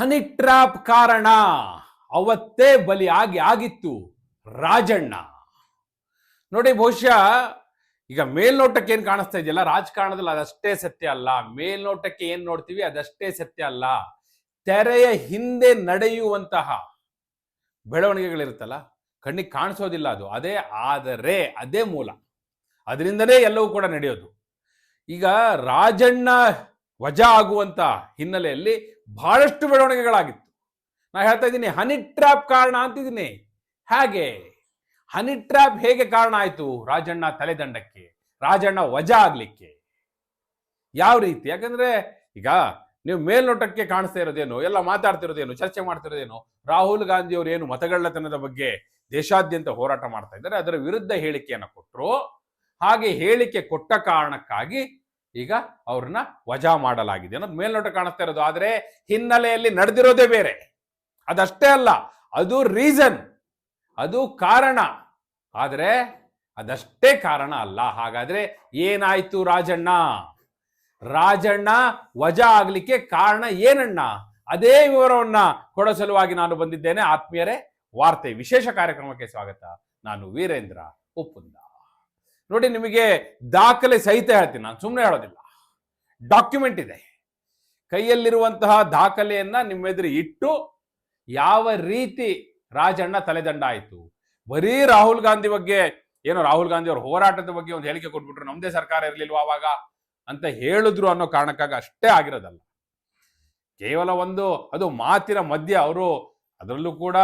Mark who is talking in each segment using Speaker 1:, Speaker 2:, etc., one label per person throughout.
Speaker 1: Honey trap ಕಾರಣ. ಅವತ್ತೇ ಬಲಿ ಆಗಿ ಆಗಿತ್ತು ರಾಜಣ್ಣ. ನೋಡಿ ಬಹುಶಃ ಈಗ ಮೇಲ್ನೋಟಕ್ಕೆ ಏನು ಕಾಣಿಸ್ತಾ ಇದೆಯಲ್ಲ? ರಾಜಕಾರಣದಲ್ಲಿ ಅದಷ್ಟೇ ಸತ್ಯ ಅಲ್ಲ. ಮೇಲ್ನೋಟಕ್ಕೆ ಏನು ನೋಡ್ತೀವಿ? ಅದಷ್ಟೇ ಸತ್ಯ ಅಲ್ಲ. ತೆರೆಯ ಹಿಂದೆ ನಡೆಯುವಂತಹ ಬೆಳವಣಿಗೆಗಳಿರುತ್ತಲ್ಲ? ಕಣ್ಣಿಗೆ ಕಾಣಿಸೋದಿಲ್ಲ ಅದು. ಅದೇ ಆದರೆ, ಅದೇ ಮೂಲ. ಅದರಿಂದನೇ ಎಲ್ಲವೂ ಕೂಡ ನಡೆಯೋದು. ಈಗ ರಾಜಣ್ಣ ವಜಾ ಆಗುವಂತ ಹಿನ್ನೆಲೆಯಲ್ಲಿ ಬಹಳಷ್ಟು ಬೆಳವಣಿಗೆಗಳಾಗಿತ್ತು. ನಾ ಹೇಳ್ತಾ ಇದ್ದೀನಿ ಹನಿ ಟ್ರ್ಯಾಪ್ ಕಾರಣ ಅಂತಿದ್ದೀನಿ. ಹಾಗೆ? ಹನಿ ಟ್ರ್ಯಾಪ್ ಹೇಗೆ ಕಾರಣ ಆಯಿತು? ರಾಜಣ್ಣ ತಲೆದಂಡಕ್ಕೆ, ರಾಜಣ್ಣ ವಜಾ ಆಗಲಿಕ್ಕೆ. ಯಾವ ರೀತಿ? ಯಾಕಂದ್ರೆ, ಈಗ ನೀವು ಮೇಲ್ನೋಟಕ್ಕೆ ಕಾಣಿಸ್ತಾ ಇರೋದೇನು, ಎಲ್ಲ ಮಾತಾಡ್ತಿರೋದೇನು ಚರ್ಚೆ ಮಾಡ್ತಿರೋದೇನು ರಾಹುಲ್ ಗಾಂಧಿ ಅವರು ಏನು ಮತಗಳ್ಳತನದ ಬಗ್ಗೆ ದೇಶಾದ್ಯಂತ ಹೋರಾಟ ಮಾಡ್ತಾ ಇದ್ದಾರೆ, ಅದರ ವಿರುದ್ಧ ಹೇಳಿಕೆಯನ್ನು ಕೊಟ್ಟರು ಹಾಗೆ ಹೇಳಿಕೆ ಕೊಟ್ಟ ಕಾರಣಕ್ಕಾಗಿ ಈಗ ಅವ್ರನ್ನ ವಜಾ ಮಾಡಲಾಗಿದೆ ಅನ್ನೋದು ಮೇಲ್ನೋಟ ಕಾಣಿಸ್ತಾ ಇರೋದು. ಆದರೆ ಹಿನ್ನೆಲೆಯಲ್ಲಿ ನಡೆದಿರೋದೇ ಬೇರೆ. ಅದಷ್ಟೇ ಅಲ್ಲ, ಅದು ರೀಸನ್ ಅದು ಕಾರಣ. ಆದರೆ ಅದಷ್ಟೇ ಕಾರಣ ಅಲ್ಲ. ಹಾಗಾದ್ರೆ ಏನಾಯ್ತು ರಾಜಣ್ಣ? ರಾಜಣ್ಣ ವಜಾ ಆಗ್ಲಿಕ್ಕೆ ಕಾರಣ ಏನಣ್ಣ? ಅದೇ ವಿವರವನ್ನ ಕೊಡೋ ಸಲುವಾಗಿ ನಾನು ಬಂದಿದ್ದೇನೆ. ಆತ್ಮೀಯರೇ, ವಾರ್ತೆ ವಿಶೇಷ ಕಾರ್ಯಕ್ರಮಕ್ಕೆ ಸ್ವಾಗತ. ನಾನು ವೀರೇಂದ್ರ, ಉಪ್ಪುಂದ. ನೋಡಿ ನಿಮಗೆ ದಾಖಲೆ ಸಹಿತ ಹೇಳ್ತೀನಿ ನಾನು ಸುಮ್ಮನೆ ಹೇಳೋದಿಲ್ಲ. ಡಾಕ್ಯುಮೆಂಟ್ ಇದೆ. ಕೈಯಲ್ಲಿರುವಂತಹ ದಾಖಲೆಯನ್ನ ನಿಮ್ಮೆದುರು ಇಟ್ಟು ಯಾವ ರೀತಿ ರಾಜಣ್ಣ ತಲೆದಂಡ ಆಯಿತು? ಬರೀ ರಾಹುಲ್ ಗಾಂಧಿ ಬಗ್ಗೆ ಏನೋ ರಾಹುಲ್ ಗಾಂಧಿ ಅವ್ರ ಹೋರಾಟದ ಬಗ್ಗೆ ಒಂದು ಹೇಳಿಕೆ ಕೊಟ್ಬಿಟ್ರು, ನಮ್ದೇ ಸರ್ಕಾರ ಇರಲಿಲ್ವ ಅವಾಗ ಅಂತ ಹೇಳಿದ್ರು ಅನ್ನೋ ಕಾರಣಕ್ಕಾಗಿ ಅಷ್ಟೇ ಆಗಿರೋದಲ್ಲ. ಕೇವಲ ಒಂದು ಅದು ಮಾತಿನ ಮಧ್ಯೆ ಅವರು ಅದರಲ್ಲೂ ಕೂಡ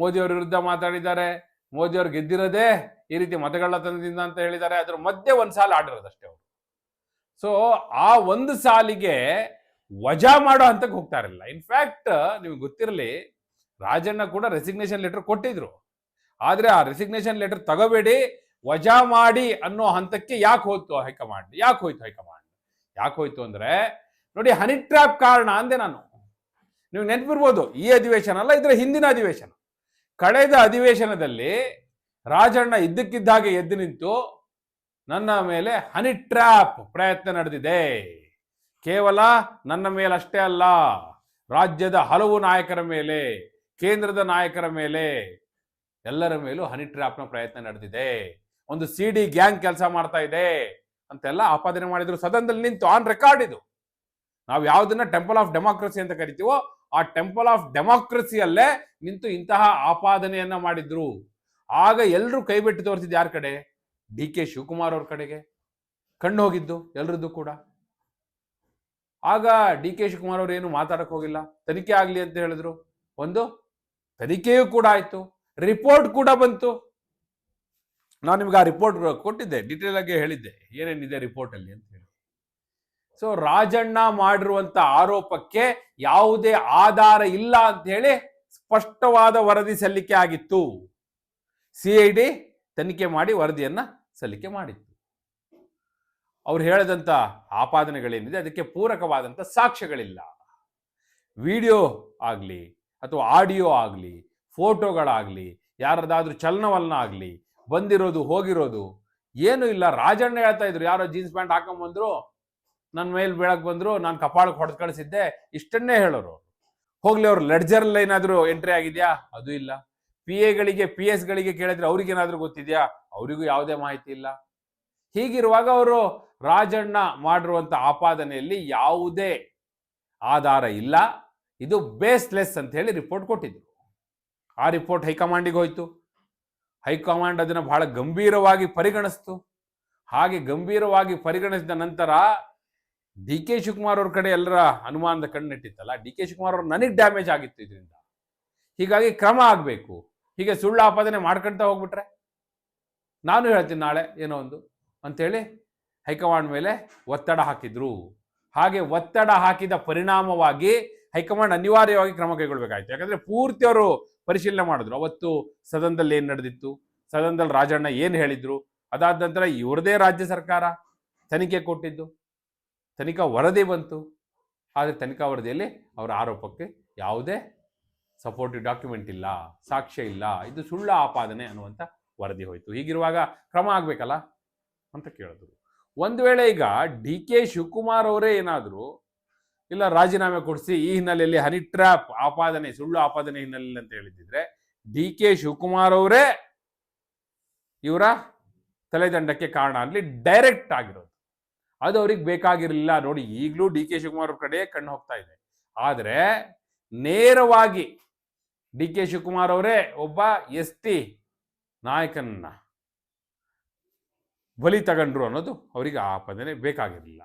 Speaker 1: ಮೋದಿ ಅವ್ರ ವಿರುದ್ಧ ಮಾತಾಡಿದ್ದಾರೆ. ಮೋದಿ ಅವ್ರು ಗೆದ್ದಿರೋದೇ ಈ ರೀತಿ ಮತಗಳ್ಳತನದಿಂದ ಅಂತ ಹೇಳಿದ್ದಾರೆ. ಅದ್ರ ಮಧ್ಯೆ ಒಂದ್ ಸಾಲ ಆಡಿರೋದಷ್ಟೇ ಅವರು. ಸೊ ಆ ಒಂದು ಸಾಲಿಗೆ ವಜಾ ಮಾಡೋ ಹಂತಕ್ಕೆ ಹೋಗ್ತಾ ಇರಲಿಲ್ಲ. ಇನ್ಫ್ಯಾಕ್ಟ್ ನಿಮ್ಗೆ ಗೊತ್ತಿರಲಿ, ರಾಜಣ್ಣ ಕೂಡ ರೆಸಿಗ್ನೇಷನ್ ಲೆಟರ್ ಕೊಟ್ಟಿದ್ರು. ಆದ್ರೆ ಆ ರೆಸಿಗ್ನೇಷನ್ ಲೆಟರ್ ತಗೋಬೇಡಿ, ವಜಾ ಮಾಡಿ ಅನ್ನೋ ಹಂತಕ್ಕೆ ಯಾಕೆ ಹೋಯ್ತು ಹೈಕಮಾಂಡ್? ಯಾಕೆ ಹೋಯ್ತು ಹೈಕಮಾಂಡ್? ಯಾಕೆ ಹೋಯ್ತು ಅಂದ್ರೆ, ನೋಡಿ ಹನಿ ಟ್ರ್ಯಾಪ್ ಕಾರಣ ಅಂದೆ ನಾನು. ನೀವು ನೆನಪಿರ್ಬೋದು, ಈ ಅಧಿವೇಶನ ಅಲ್ಲ, ಇದರ ಹಿಂದಿನ ಅಧಿವೇಶನ. ಕಳೆದ ಅಧಿವೇಶನದಲ್ಲಿ ರಾಜಣ್ಣ ಇದ್ದಕ್ಕಿದ್ದಾಗೆ ಎದ್ದು ನಿಂತು ನನ್ನ ಮೇಲೆ ಹನಿ ಟ್ರ್ಯಾಪ್ ಪ್ರಯತ್ನ ನಡೆದಿದೆ. ಕೇವಲ ನನ್ನ ಮೇಲಷ್ಟೇ ಅಲ್ಲ, ರಾಜ್ಯದ ಹಲವು ನಾಯಕರ ಮೇಲೆ, ಕೇಂದ್ರದ ನಾಯಕರ ಮೇಲೆ ಎಲ್ಲರ ಮೇಲೂ ಹನಿ ಟ್ರ್ಯಾಪ್ನ ಪ್ರಯತ್ನ ನಡೆದಿದೆ. ಒಂದು ಸಿ ಡಿ ಗ್ಯಾಂಗ್ ಕೆಲಸ ಮಾಡ್ತಾ ಇದೆ. ಅಂತೆಲ್ಲ ಆಪಾದನೆ ಮಾಡಿದ್ರು. ಸದನದಲ್ಲಿ ನಿಂತು ಆನ್ ರೆಕಾರ್ಡ್ ಇದು. ನಾವು ಯಾವುದನ್ನ ಟೆಂಪಲ್ ಆಫ್ ಡೆಮಾಕ್ರಸಿ ಅಂತ ಕರಿತೀವೋ, ಆ ಟೆಂಪಲ್ ಆಫ್ ಡೆಮಾಕ್ರಸಿಯಲ್ಲೇ ನಿಂತು ಇಂತಹ ಆಪಾದನೆಯನ್ನ ಮಾಡಿದ್ರು. ಆಗ ಎಲ್ಲರೂ ಕೈ ಬಿಟ್ಟು ತೋರಿಸಿದ್ದು ಯಾರ ಕಡೆ? ಡಿ ಕೆ ಶಿವಕುಮಾರ್ ಅವ್ರ ಕಡೆಗೆ. ಕಣ್ಣು ಹೋಗಿದ್ದು ಎಲ್ರದ್ದು ಕೂಡ. ಆಗ ಡಿ ಕೆ ಶಿವಕುಮಾರ್ ಅವರು ಏನು ಮಾತಾಡಕ್ ಹೋಗಿಲ್ಲ. ತನಿಖೆ ಆಗಲಿ ಅಂತ ಹೇಳಿದ್ರು. ಒಂದು, ತನಿಖೆಯೂ ಕೂಡ ಆಯ್ತು. ರಿಪೋರ್ಟ್ ಕೂಡ ಬಂತು. ನಾನು ನಿಮ್ಗೆ ಆ ರಿಪೋರ್ಟ್ ಕೊಟ್ಟಿದ್ದೆ ಡೀಟೇಲ್ ಆಗಿ ಹೇಳಿದ್ದೆ. ಏನೇನಿದೆ ರಿಪೋರ್ಟ್ ಅಲ್ಲಿ ಅಂತ ಹೇಳಿ. ಸೊ ರಾಜಣ್ಣ ಮಾಡಿರುವಂತ ಆರೋಪಕ್ಕೆ ಯಾವುದೇ ಆಧಾರ ಇಲ್ಲ ಅಂತ ಹೇಳಿ ಸ್ಪಷ್ಟವಾದ ವರದಿ ಸಲ್ಲಿಕೆ ಆಗಿತ್ತು. ಸಿಐಡಿ ತನಿಖೆ ಮಾಡಿ ವರದಿಯನ್ನು ಸಲ್ಲಿಕೆ ಮಾಡಿತ್ತು. ಅವ್ರು ಹೇಳಿದಂಥ ಆಪಾದನೆಗಳೇನಿದೆ, ಅದಕ್ಕೆ ಪೂರಕವಾದಂಥ ಸಾಕ್ಷ್ಯಗಳಿಲ್ಲ. ವಿಡಿಯೋ ಆಗಲಿ ಅಥವಾ ಆಡಿಯೋ ಆಗಲಿ, ಫೋಟೋಗಳಾಗಲಿ, ಯಾರದಾದ್ರೂ ಚಲನವಲನ ಆಗಲಿ, ಬಂದಿರೋದು, ಹೋಗಿರೋದು, ಏನೂ ಇಲ್ಲ. ರಾಜಣ್ಣ ಹೇಳ್ತಾ ಇದ್ರು, ಯಾರೋ ಜೀನ್ಸ್ ಪ್ಯಾಂಟ್ ಹಾಕೊಂಬಂದ್ರು ನನ್ನ ಮೇಲೆ ಬೀಳಕ್ಕೆ ಬಂದರು, ನಾನು ಕಪಾಳಕ್ಕೆ ಹೊಡೆದು ಕಳಿಸಿದ್ದೆ, ಇಷ್ಟನ್ನೇ ಹೇಳೋರು. ಹೋಗ್ಲಿ, ಅವ್ರು ಲೆಡ್ಜರ್ ಏನಾದರೂ ಎಂಟ್ರಿ ಆಗಿದ್ಯಾ? ಅದು ಇಲ್ಲ. ಪಿ ಎಗಳಿಗೆ ಪಿ ಎಸ್ಗಳಿಗೆ ಕೇಳಿದ್ರೆ ಅವ್ರಿಗೇನಾದ್ರೂ ಗೊತ್ತಿದ್ಯಾ? ಅವರಿಗೂ ಯಾವುದೇ ಮಾಹಿತಿ ಇಲ್ಲ. ಹೀಗಿರುವಾಗ ಅವರು ರಾಜಣ್ಣ ಮಾಡಿರುವಂಥ ಆಪಾದನೆಯಲ್ಲಿ ಯಾವುದೇ ಆಧಾರ ಇಲ್ಲ. ಇದು ಬೇಸ್ಲೆಸ್ ಅಂತ ಹೇಳಿ ರಿಪೋರ್ಟ್ ಕೊಟ್ಟಿದ್ರು. ಆ ರಿಪೋರ್ಟ್ ಹೈಕಮಾಂಡಿಗೆ ಹೋಯ್ತು. ಹೈಕಮಾಂಡ್ ಅದನ್ನು ಬಹಳ ಗಂಭೀರವಾಗಿ ಪರಿಗಣಿಸ್ತು. ಹಾಗೆ ಗಂಭೀರವಾಗಿ ಪರಿಗಣಿಸಿದ ನಂತರ ಡಿ ಕೆ ಶಿವಕುಮಾರ್ ಅವ್ರ ಕಡೆ ಎಲ್ಲರ ಅನುಮಾನದ ಕಣ್ಣಿಟ್ಟಿತ್ತಲ್ಲ, ಡಿ ಕೆ ಶಿವಕುಮಾರ್ ಅವ್ರು ನನಗೆ ಡ್ಯಾಮೇಜ್ ಆಗಿತ್ತು ಇದರಿಂದ. ಹೀಗಾಗಿ ಕ್ರಮ ಆಗಬೇಕು. ಹೀಗೆ ಸುಳ್ಳು ಆಪಾದನೆ ಮಾಡ್ಕೊಳ್ತಾ ಹೋಗ್ಬಿಟ್ರೆ ನಾನು ಹೇಳ್ತೀನಿ ನಾಳೆ ಏನೋ ಒಂದು ಅಂಥೇಳಿ ಹೈಕಮಾಂಡ್ ಮೇಲೆ ಒತ್ತಡ ಹಾಕಿದ್ರು. ಹಾಗೆ ಒತ್ತಡ ಹಾಕಿದ ಪರಿಣಾಮವಾಗಿ ಹೈಕಮಾಂಡ್ ಅನಿವಾರ್ಯವಾಗಿ ಕ್ರಮ ಕೈಗೊಳ್ಬೇಕಾಯ್ತು. ಯಾಕಂದ್ರೆ ಪೂರ್ತಿ ಅವರು ಪರಿಶೀಲನೆ ಮಾಡಿದ್ರು. ಅವತ್ತು ಸದನದಲ್ಲಿ ಏನು ನಡೆದಿತ್ತು? ಸದನದಲ್ಲಿ ರಾಜಣ್ಣ ಏನು ಹೇಳಿದ್ರು? ಅದಾದ ನಂತರ ಇವ್ರದೇ ರಾಜ್ಯ ಸರ್ಕಾರ ತನಿಖೆ ಕೊಟ್ಟಿದ್ದು. ತನಿಖಾ ವರದಿ ಬಂತು. ಆದರೆ ತನಿಖಾ ವರದಿಯಲ್ಲಿ ಅವರ ಆರೋಪಕ್ಕೆ ಯಾವುದೇ ಸಪೋರ್ಟಿವ್ ಡಾಕ್ಯುಮೆಂಟ್ ಇಲ್ಲ, ಸಾಕ್ಷ್ಯ ಇಲ್ಲ, ಇದು ಸುಳ್ಳ ಆಪಾದನೆ ಅನ್ನುವಂಥ ವರದಿ ಹೋಯಿತು. ಹೀಗಿರುವಾಗ ಕ್ರಮ ಆಗ್ಬೇಕಲ್ಲ ಅಂತ ಕೇಳಿದ್ರು. ಒಂದು ವೇಳೆ ಈಗ ಡಿ ಕೆ ಶಿವಕುಮಾರ್ ಅವರೇ ಏನಾದರೂ, ಇಲ್ಲ ರಾಜೀನಾಮೆ ಕೊಡಿಸಿ ಈ ಹಿನ್ನೆಲೆಯಲ್ಲಿ ಹನಿ ಟ್ರ್ಯಾಪ್ ಆಪಾದನೆ, ಸುಳ್ಳು ಆಪಾದನೆ ಹಿನ್ನೆಲೆಯಲ್ಲಿ ಅಂತ ಹೇಳಿದ್ರೆ ಡಿ ಕೆ ಶಿವಕುಮಾರ್ ಅವರೇ ಇವರ ತಲೆದಂಡಕ್ಕೆ ಕಾರಣ ಅಲ್ಲಿ ಡೈರೆಕ್ಟ್ ಆಗಿರೋದು. ಅದು ಅವ್ರಿಗೆ ಬೇಕಾಗಿರಲಿಲ್ಲ. ನೋಡಿ ಈಗಲೂ ಡಿ ಕೆ ಶಿವಕುಮಾರ್ ಅವ್ರ ಕಡೆ ಕಣ್ಣು ಹೋಗ್ತಾ ಇದೆ. ಆದರೆ ನೇರವಾಗಿ ಡಿ ಕೆ ಶಿವಕುಮಾರ್ ಅವರೇ ಒಬ್ಬ ಎಸ್ ಟಿ ನಾಯಕನನ್ನ ಬಲಿ ತಗೊಂಡ್ರು ಅನ್ನೋದು ಅವರಿಗೆ ಆ ಪದನೆ ಬೇಕಾಗಿರಲಿಲ್ಲ.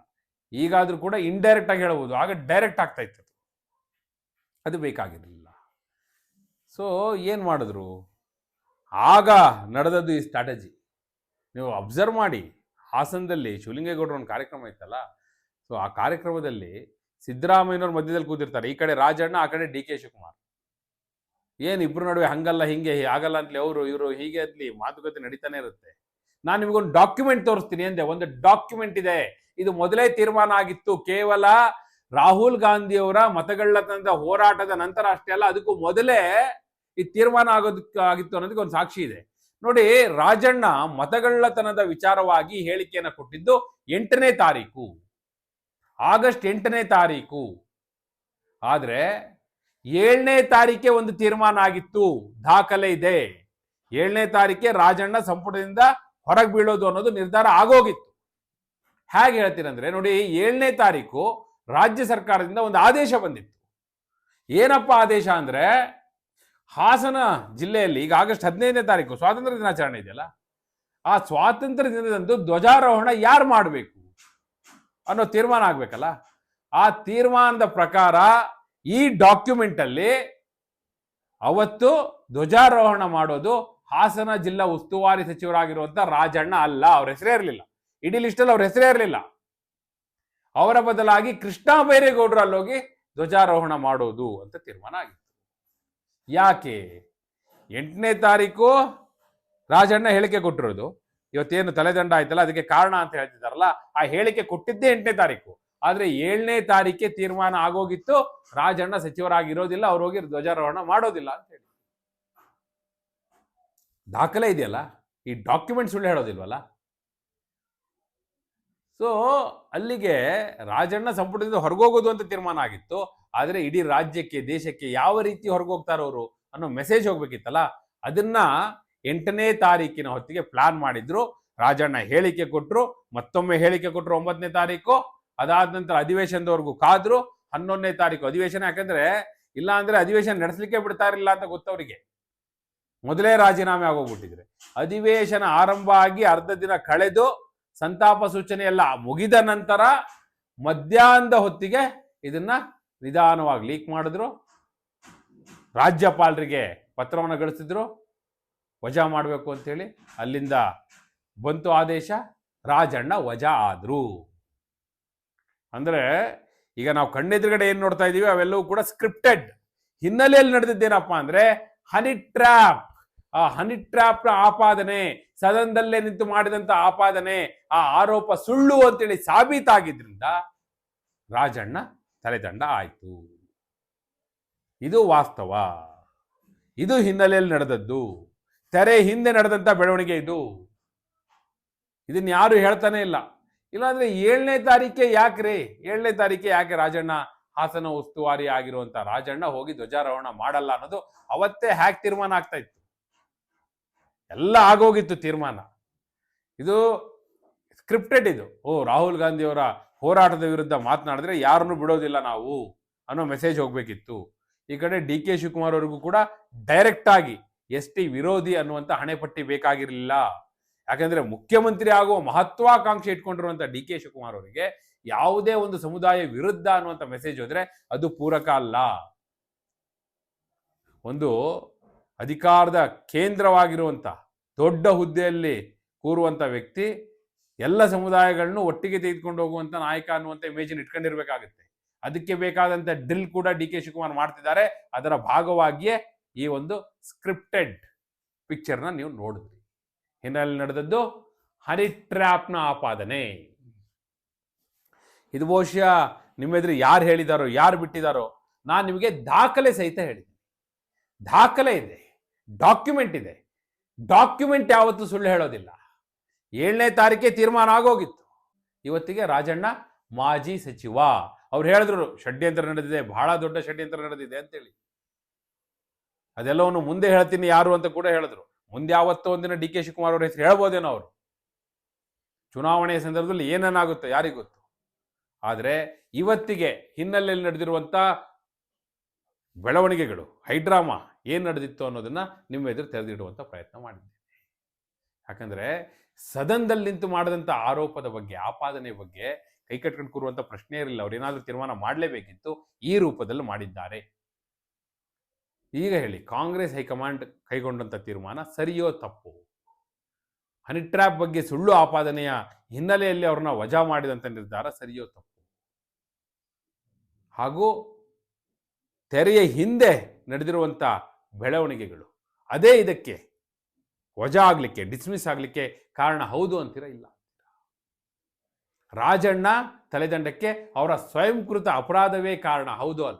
Speaker 1: ಈಗಾದರೂ ಕೂಡ ಇಂಡೈರೆಕ್ಟ್ ಆಗಿ ಹೇಳ್ಬೋದು. ಆಗ ಡೈರೆಕ್ಟ್ ಆಗ್ತಾ ಇತ್ತು ಅದು. ಬೇಕಾಗಿರಲಿಲ್ಲ. ಸೊ ಏನು ಮಾಡಿದ್ರು? ಆಗ ನಡೆದದ್ದು ಈ ಸ್ಟ್ರಾಟಜಿ ನೀವು ಅಬ್ಸರ್ವ್ ಮಾಡಿ. ಹಾಸನದಲ್ಲಿ ಶಿವಲಿಂಗೇಗೌಡರ ಒಂದು ಕಾರ್ಯಕ್ರಮ ಇತ್ತಲ್ಲ? ಸೊ ಆ ಕಾರ್ಯಕ್ರಮದಲ್ಲಿ ಸಿದ್ದರಾಮಯ್ಯನವ್ರ ಮಧ್ಯದಲ್ಲಿ ಕೂತಿರ್ತಾರೆ. ಈ ಕಡೆ ರಾಜಣ್ಣ, ಆ ಕಡೆ ಡಿ ಕೆ ಶಿವಕುಮಾರ್. ಏನು ಇಬ್ರು ನಡುವೆ ಹಂಗಲ್ಲ, ಹಿಂಗೆ ಆಗಲ್ಲ ಅಂತಲೇ ಅವರು, ಇವರು ಹೀಗೆ ಅದ್ಲಿ ಮಾತುಕತೆ ನಡೀತಾನೆ ಇರುತ್ತೆ. ನಾನು ನಿಮಗೊಂದು ಡಾಕ್ಯುಮೆಂಟ್ ತೋರಿಸ್ತೀನಿ ಅಂದೆ, ಒಂದು ಡಾಕ್ಯುಮೆಂಟ್ ಇದೆ. ಇದು ಮೊದಲೇ ತೀರ್ಮಾನ ಆಗಿತ್ತು. ಕೇವಲ ರಾಹುಲ್ ಗಾಂಧಿಯವರ ಮತಗಳ್ಳತನದ ಹೋರಾಟದ ನಂತರ ಅಷ್ಟೇ ಅಲ್ಲ, ಅದಕ್ಕೂ ಮೊದಲೇ ಈ ತೀರ್ಮಾನ ಆಗೋದಕ್ಕೆ ಆಗಿತ್ತು ಅನ್ನೋದಕ್ಕೆ ಒಂದು ಸಾಕ್ಷಿ ಇದೆ. ನೋಡಿ, ರಾಜಣ್ಣ ಮತಗಳ್ಳತನದ ವಿಚಾರವಾಗಿ ಹೇಳಿಕೆಯನ್ನು ಕೊಟ್ಟಿದ್ದು ಎಂಟನೇ ತಾರೀಕು. ಆಗಸ್ಟ್ ಎಂಟನೇ ತಾರೀಕು. ಆದ್ರೆ ಏಳನೇ ತಾರೀಕೆ ಒಂದು ತೀರ್ಮಾನ ಆಗಿತ್ತು. ದಾಖಲೆ ಇದೆ. ಏಳನೇ ತಾರೀಕೆ ರಾಜಣ್ಣ ಸಂಪುಟದಿಂದ ಹೊರಗೆ ಬೀಳೋದು ಅನ್ನೋದು ನಿರ್ಧಾರ ಆಗೋಗಿತ್ತು. ಹೇಗೆ ಹೇಳ್ತೀರಂದ್ರೆ ನೋಡಿ, ಏಳನೇ ತಾರೀಕು ರಾಜ್ಯ ಸರ್ಕಾರದಿಂದ ಒಂದು ಆದೇಶ ಬಂದಿತ್ತು. ಏನಪ್ಪ ಆದೇಶ ಅಂದ್ರೆ, ಹಾಸನ ಜಿಲ್ಲೆಯಲ್ಲಿ ಈಗ ಆಗಸ್ಟ್ ಹದಿನೈದನೇ ತಾರೀಕು ಸ್ವಾತಂತ್ರ್ಯ ದಿನಾಚರಣೆ ಇದೆಯಲ್ಲ, ಆ ಸ್ವಾತಂತ್ರ್ಯ ದಿನದಂದು ಧ್ವಜಾರೋಹಣ ಯಾರು ಮಾಡಬೇಕು ಅನ್ನೋ ತೀರ್ಮಾನ ಆಗ್ಬೇಕಲ್ಲ. ಆ ತೀರ್ಮಾನದ ಪ್ರಕಾರ ಈ ಡಾಕ್ಯುಮೆಂಟ್ ಅಲ್ಲಿ ಅವತ್ತು ಧ್ವಜಾರೋಹಣ ಮಾಡೋದು ಹಾಸನ ಜಿಲ್ಲಾ ಉಸ್ತುವಾರಿ ಸಚಿವರಾಗಿರುವಂತ ರಾಜಣ್ಣ ಅಲ್ಲ, ಅವ್ರ ಹೆಸರೇ ಇರಲಿಲ್ಲ. ಇಡೀ ಲಿಸ್ಟಲ್ಲಿ ಅವ್ರ ಹೆಸರೇ ಇರಲಿಲ್ಲ. ಅವರ ಬದಲಾಗಿ ಕೃಷ್ಣ ಬೈರೇಗೌಡರು ಅಲ್ಲೋಗಿ ಧ್ವಜಾರೋಹಣ ಮಾಡೋದು ಅಂತ ತೀರ್ಮಾನ ಆಗಿತ್ತು. ಯಾಕೆ? ಎಂಟನೇ ತಾರೀಕು ರಾಜಣ್ಣ ಹೇಳಿಕೆ ಕೊಟ್ಟಿರೋದು. ಇವತ್ತೇನು ತಲೆದಂಡ ಆಯ್ತಲ್ಲ, ಅದಕ್ಕೆ ಕಾರಣ ಅಂತ ಹೇಳ್ತಿದಾರಲ್ಲ, ಆ ಹೇಳಿಕೆ ಕೊಟ್ಟಿದ್ದೇ ಎಂಟನೇ ತಾರೀಕು. ಆದ್ರೆ ಏಳನೇ ತಾರೀಕೆ ತೀರ್ಮಾನ ಆಗೋಗಿತ್ತು. ರಾಜಣ್ಣ ಸಚಿವರಾಗಿರೋದಿಲ್ಲ, ಅವ್ರು ಹೋಗಿ ಧ್ವಜಾರೋಹಣ ಮಾಡೋದಿಲ್ಲ ಅಂತ ಹೇಳಿ. ದಾಖಲೆ ಇದೆಯಲ್ಲ? ಈ ಡಾಕ್ಯುಮೆಂಟ್ ಸುಳ್ಳು ಹೇಳೋದಿಲ್ವಲ್ಲ? ಸೊ ಅಲ್ಲಿಗೆ ರಾಜಣ್ಣ ಸಂಪುಟದಿಂದ ಹೊರಗೋಗೋದು ಅಂತ ತೀರ್ಮಾನ ಆಗಿತ್ತು. ಆದರೆ ಇಡೀ ರಾಜ್ಯಕ್ಕೆ, ದೇಶಕ್ಕೆ ಯಾವ ರೀತಿ ಹೊರಗೋಗ್ತಾರೋ ಅವರು ಅನ್ನೋ ಮೆಸೇಜ್ ಹೋಗ್ಬೇಕಿತ್ತಲ್ಲ? ಅದನ್ನ ಎಂಟನೇ ತಾರೀಕಿನ ಹೊತ್ತಿಗೆ ಪ್ಲಾನ್ ಮಾಡಿದ್ರು. ರಾಜಣ್ಣ ಹೇಳಿಕೆ ಕೊಟ್ರು, ಮತ್ತೊಮ್ಮೆ ಹೇಳಿಕೆ ಕೊಟ್ರು ಒಂಬತ್ತನೇ ತಾರೀಕು. ಅದಾದ ನಂತರ ಅಧಿವೇಶನದವರೆಗೂ ಕಾದ್ರು ಹನ್ನೊಂದನೇ ತಾರೀಕು ಅಧಿವೇಶನ, ಯಾಕಂದ್ರೆ ಇಲ್ಲ ಅಂದ್ರೆ ಅಧಿವೇಶನ ನಡೆಸಲಿಕ್ಕೆ ಬಿಡ್ತಾ ಇರಲಿಲ್ಲ ಅಂತ ಗೊತ್ತವರಿಗೆ. ಮೊದಲೇ ರಾಜೀನಾಮೆ ಆಗೋಗ್ಬಿಟ್ಟಿದ್ರೆ. ಅಧಿವೇಶನ ಆರಂಭ ಆಗಿ ಅರ್ಧ ದಿನ ಕಳೆದು ಸಂತಾಪ ಸೂಚನೆ ಎಲ್ಲ ಮುಗಿದ ನಂತರ ಮಧ್ಯಾಹ್ನದ ಹೊತ್ತಿಗೆ ಇದನ್ನ ನಿಧಾನವಾಗಿ ಲೀಕ್ ಮಾಡಿದ್ರು. ರಾಜ್ಯಪಾಲರಿಗೆ ಪತ್ರವನ್ನು ಗಳಿಸಿದ್ರು. ವಜಾ ಮಾಡಬೇಕು ಅಂತೇಳಿ ಅಲ್ಲಿಂದ ಬಂತು ಆದೇಶ. ರಾಜಣ್ಣ ವಜಾ ಆದ್ರು. ಅಂದ್ರೆ ಈಗ ನಾವು ಕಣ್ಣೆದುರುಗಡೆ ಏನ್ ನೋಡ್ತಾ ಇದ್ದೀವಿ ಅವೆಲ್ಲವೂ ಕೂಡ ಸ್ಕ್ರಿಪ್ಟೆಡ್ ಹಿನ್ನೆಲೆಯಲ್ಲಿ ನಡೆದಿದ್ದೇನಪ್ಪ ಅಂದ್ರೆ ಹನಿ ಟ್ರ್ಯಾಪ್ ಆ ಹನಿ ಟ್ರ್ಯಾಪ್ನ ಆಪಾದನೆ, ಸದನದಲ್ಲೇ ನಿಂತು ಮಾಡಿದಂತ ಆಪಾದನೆ, ಆ ಆರೋಪ ಸುಳ್ಳು ಅಂತೇಳಿ ಸಾಬೀತಾಗಿದ್ರಿಂದ ರಾಜಣ್ಣ ತಲೆದಂಡ ಆಯ್ತು. ಇದು ವಾಸ್ತವ. ಇದು ಹಿನ್ನೆಲೆಯಲ್ಲಿ ನಡೆದದ್ದು. ತೆರೆ ಹಿಂದೆ ನಡೆದಂತ ಬೆಳವಣಿಗೆ ಇದು. ಇದನ್ನು ಯಾರು ಹೇಳ್ತಾನೆ ಇಲ್ಲ. ಇಲ್ಲಾಂದ್ರೆ ಏಳನೇ ತಾರೀಕೆ ಯಾಕ್ರಿ? ಏಳನೇ ತಾರೀಕೆ ಯಾಕೆ ರಾಜಣ್ಣ ಹಾಸನ ಉಸ್ತುವಾರಿ ಆಗಿರುವಂತ ರಾಜಣ್ಣ ಹೋಗಿ ಧ್ವಜಾರೋಹಣ ಮಾಡಲ್ಲ ಅನ್ನೋದು ಅವತ್ತೇ ಹ್ಯಾಕ್ ತೀರ್ಮಾನ ಆಗ್ತಾ ಇತ್ತು. ಎಲ್ಲ ಆಗೋಗಿತ್ತು ತೀರ್ಮಾನ. ಇದು ಸ್ಕ್ರಿಪ್ಟೆಡ್ ಇದು. ಓ, ರಾಹುಲ್ ಗಾಂಧಿಯವರ ಹೋರಾಟದ ವಿರುದ್ಧ ಮಾತನಾಡಿದ್ರೆ ಯಾರನ್ನು ಬಿಡೋದಿಲ್ಲ ನಾವು ಅನ್ನೋ ಮೆಸೇಜ್ ಹೋಗ್ಬೇಕಿತ್ತು. ಈ ಕಡೆ ಡಿ ಕೆ ಶಿವಕುಮಾರ್ ಅವರಿಗೂ ಕೂಡ ಡೈರೆಕ್ಟ್ ಆಗಿ ಎಸ್ ಟಿ ವಿರೋಧಿ ಅನ್ನುವಂಥ ಹಣೆಪಟ್ಟಿ ಬೇಕಾಗಿರಲಿಲ್ಲ. ಯಾಕಂದ್ರೆ ಮುಖ್ಯಮಂತ್ರಿ ಆಗುವ ಮಹತ್ವಾಕಾಂಕ್ಷೆ ಇಟ್ಕೊಂಡಿರುವಂತ ಡಿ ಕೆ ಶಿವಕುಮಾರ್ ಅವರಿಗೆ ಯಾವುದೇ ಒಂದು ಸಮುದಾಯ ವಿರುದ್ಧ ಅನ್ನುವಂಥ ಮೆಸೇಜ್ ಹೋದ್ರೆ ಅದು ಪೂರಕ ಅಲ್ಲ. ಒಂದು ಅಧಿಕಾರದ ಕೇಂದ್ರವಾಗಿರುವಂತ ದೊಡ್ಡ ಹುದ್ದೆಯಲ್ಲಿ ಕೂರುವಂತ ವ್ಯಕ್ತಿ ಎಲ್ಲ ಸಮುದಾಯಗಳನ್ನು ಒಟ್ಟಿಗೆ ತೆಗೆದುಕೊಂಡು ಹೋಗುವಂತ ನಾಯಕ ಅನ್ನುವಂಥ ಇಮೇಜನ್ ಇಟ್ಕೊಂಡಿರ್ಬೇಕಾಗುತ್ತೆ. ಅದಕ್ಕೆ ಬೇಕಾದಂತ ಡ್ರಿಲ್ ಕೂಡ ಡಿ ಕೆ ಶಿವಕುಮಾರ್ ಮಾಡ್ತಿದ್ದಾರೆ. ಅದರ ಭಾಗವಾಗಿಯೇ ಈ ಒಂದು ಸ್ಕ್ರಿಪ್ಟೆಡ್ ಪಿಕ್ಚರ್ನ ನೀವು ನೋಡಿದ್ರಿ. ಹಿನ್ನೆಲೆ ನಡೆದದ್ದು ಹನಿ ಟ್ರ್ಯಾಪ್ನ ಆಪಾದನೆ. ಇದು ಬಹುಶಃ ನಿಮ್ಮೆದುರು ಯಾರು ಹೇಳಿದಾರೋ, ಯಾರು ಬಿಟ್ಟಿದಾರೋ, ನಾನು ನಿಮಗೆ ದಾಖಲೆ ಸಹಿತ ಹೇಳಿದ್ದೀನಿ ದಾಖಲೆ ಇದೆ, ಡಾಕ್ಯುಮೆಂಟ್ ಇದೆ. ಡಾಕ್ಯುಮೆಂಟ್ ಯಾವತ್ತೂ ಸುಳ್ಳು ಹೇಳೋದಿಲ್ಲ. ಏಳನೇ ತಾರೀಕೆ ತೀರ್ಮಾನ ಆಗೋಗಿತ್ತು. ಇವತ್ತಿಗೆ ರಾಜಣ್ಣ ಮಾಜಿ ಸಚಿವ. ಅವ್ರು ಹೇಳಿದ್ರು, ಷಡ್ಯಂತ್ರ ನಡೆದಿದೆ, ಬಹಳ ದೊಡ್ಡ ಷಡ್ಯಂತ್ರ ನಡೆದಿದೆ ಅಂತೇಳಿ. ಅದೆಲ್ಲವನ್ನು ಮುಂದೆ ಹೇಳ್ತೀನಿ ಯಾರು ಅಂತ ಕೂಡ ಹೇಳಿದ್ರು. ಮುಂದೆ ಯಾವತ್ತೋ ಒಂದಿನ ಡಿ ಕೆ ಶಿವಕುಮಾರ್ ಅವರ ಹೆಸರು ಹೇಳ್ಬೋದೇನೋ ಅವರು. ಚುನಾವಣೆಯ ಸಂದರ್ಭದಲ್ಲಿ ಏನೇನಾಗುತ್ತೋ ಯಾರಿಗೆ ಗೊತ್ತು ಆದರೆ ಇವತ್ತಿಗೆ ಹಿನ್ನೆಲೆಯಲ್ಲಿ ನಡೆದಿರುವಂಥ ಬೆಳವಣಿಗೆಗಳು, ಹೈಡ್ರಾಮಾ ಏನು ನಡೆದಿತ್ತು ಅನ್ನೋದನ್ನು ನಿಮ್ಮ ಎದುರು ತೆರೆದಿಡುವಂಥ ಪ್ರಯತ್ನ ಮಾಡಿದ್ದೇನೆ ಯಾಕಂದರೆ ಸದನದಲ್ಲಿ ನಿಂತು ಮಾಡಿದಂಥ ಆರೋಪದ ಬಗ್ಗೆ, ಆಪಾದನೆ ಬಗ್ಗೆ ಕೈ ಕಟ್ಕೊಂಡು ಕೂರುವಂಥ ಪ್ರಶ್ನೆ ಇರಲಿಲ್ಲ. ಅವ್ರು ಏನಾದರೂ ತೀರ್ಮಾನ ಮಾಡಲೇಬೇಕಿತ್ತು, ಈ ರೂಪದಲ್ಲಿ ಮಾಡಿದ್ದಾರೆ. ಈಗ ಹೇಳಿ ಕಾಂಗ್ರೆಸ್ ಹೈಕಮಾಂಡ್ ಕೈಗೊಂಡಂಥ ತೀರ್ಮಾನ ಸರಿಯೋ ತಪ್ಪು? ಹನಿ ಟ್ರ್ಯಾಪ್ ಬಗ್ಗೆ ಸುಳ್ಳು ಆಪಾದನೆಯ ಹಿನ್ನೆಲೆಯಲ್ಲಿ ಅವ್ರನ್ನ ವಜಾ ಮಾಡಿದಂಥ ನಿರ್ಧಾರ ಸರಿಯೋ ತಪ್ಪು? ಹಾಗೂ ತೆರೆಯ ಹಿಂದೆ ನಡೆದಿರುವಂಥ ಬೆಳವಣಿಗೆಗಳು, ಅದೇ ಇದಕ್ಕೆ ವಜಾ ಆಗಲಿಕ್ಕೆ, ಡಿಸ್ಮಿಸ್ ಆಗಲಿಕ್ಕೆ ಕಾರಣ ಹೌದು ಅಂತೀರ ಇಲ್ಲ ರಾಜಣ್ಣ ತಲೆದಂಡಕ್ಕೆ ಅವರ ಸ್ವಯಂಕೃತ ಅಪರಾಧವೇ ಕಾರಣ ಹೌದು ಅಲ್ಲ?